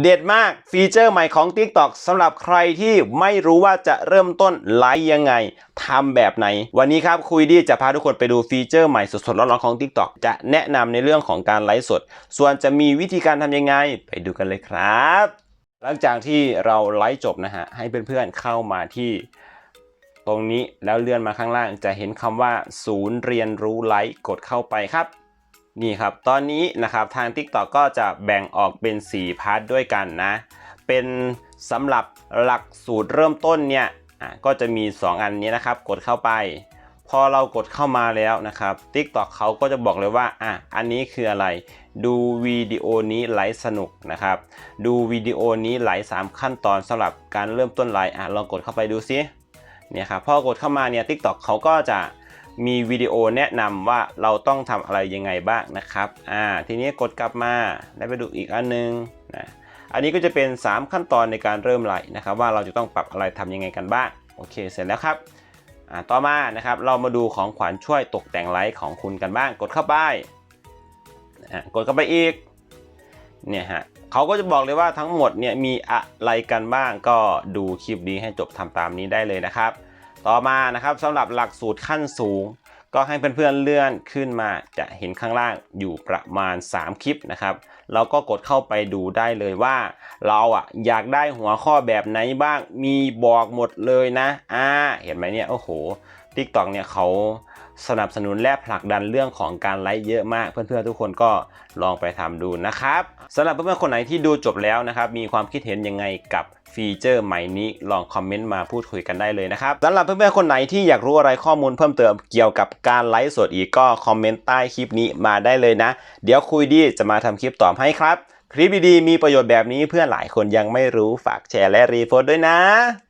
เด็ดมากฟีเจอร์ใหม่ของ TikTok สำหรับใครที่ไม่รู้ว่าจะเริ่มต้นไลฟ์ยังไงทำแบบไหน วันนี้ครับคุยดีจะพาทุกคนไปดูฟีเจอร์ใหม่สดๆร้อนๆของ TikTok จะแนะนำในเรื่องของการไลฟ์สด ส่วนจะมีวิธีการทำยังไง ไปดูกันเลยครับ หลังจากที่เราไลฟ์จบนะฮะ ให้เพื่อนๆเข้ามาที่ ตรงนี้แล้วเลื่อนมาข้างล่างจะเห็นคำว่า ศูนย์เรียนรู้ไลฟ์กดเข้าไปครับ นี่ครับ ตอนนี้นะครับทาง TikTok ก็จะแบ่งออกเป็น 4 พาร์ทด้วยกันนะ เป็นสำหรับหลักสูตรเริ่มต้นเนี่ยอะก็จะมี 2 อันนี้นะครับ กดเข้าไป พอเรากดเข้ามาแล้วนะครับ TikTok เขาก็จะบอกเลยว่าอะอันนี้คืออะไร ดูวิดีโอนี้ไลฟ์สนุกนะครับ ดูวิดีโอนี้ไลฟ์3ขั้นตอนสำหรับการเริ่มต้นไลฟ์อะลองกดเข้าไปดูซิเนี่ยครับพอกดเข้ามาเนี่ย TikTok เขาก็จะ มีวิดีโอแนะนำว่าเราต้องทำอะไรยังไงบ้างนะครับอ่าทีนี้กดกลับมาแล้วไปดูอีกอันนึงนะอันนี้ก็จะเป็น 3 ขั้นตอนในการเริ่มไลฟ์นะครับ ว่าเราจะต้องปรับอะไรทำยังไงกันบ้างโอเคเสร็จแล้วครับอ่าต่อมานะครับเรามาดูของขวัญช่วยตกแต่งไลฟ์ของคุณกันบ้าง กดเข้าไปอะกดเข้าไปอีกเนี่ยฮะเขาก็จะบอกเลยว่าทั้งหมดเนี่ยมีอะไรกันบ้างก็ดูคลิปนี้ให้จบทำตามนี้ได้เลยนะครับ ต่อมานะครับสำหรับหลักสูตรขั้นสูง ก็ให้เพื่อนๆเลื่อนขึ้นมาจะเห็นข้างล่างอยู่ประมาณ 3 คลิปนะครับเราก็กดเข้าไปดูได้เลยว่า เราอะอยากได้หัวข้อแบบไหนบ้างมีบอกหมดเลยนะอ่าเห็นไหมเนี่ยโอ้โห TikTok เนี่ยเขา สนับสนุนและผลักดันเรื่องของการไลฟ์เยอะมาก เพื่อนๆทุกคนก็ลองไปทำดูนะครับสำหรับเพื่อนๆคนไหนที่ดูจบแล้วนะครับมีความคิดเห็นยังไงกับฟีเจอร์ใหม่นี้ลองคอมเมนต์มาพูดคุยกันได้เลยนะครับสำหรับเพื่อนๆคนไหนที่อยากรู้อะไรข้อมูลเพิ่มเติมเกี่ยวกับการไลฟ์สดอีกก็คอมเมนต์ใต้คลิปนี้มาได้เลยนะ เดี๋ยวคุยดีจะมาทำคลิปตอบให้ครับ คลิปดีๆมีประโยชน์แบบนี้เพื่อนหลายคนยังไม่รู้ฝากแชร์และรีโพสต์ด้วยนะ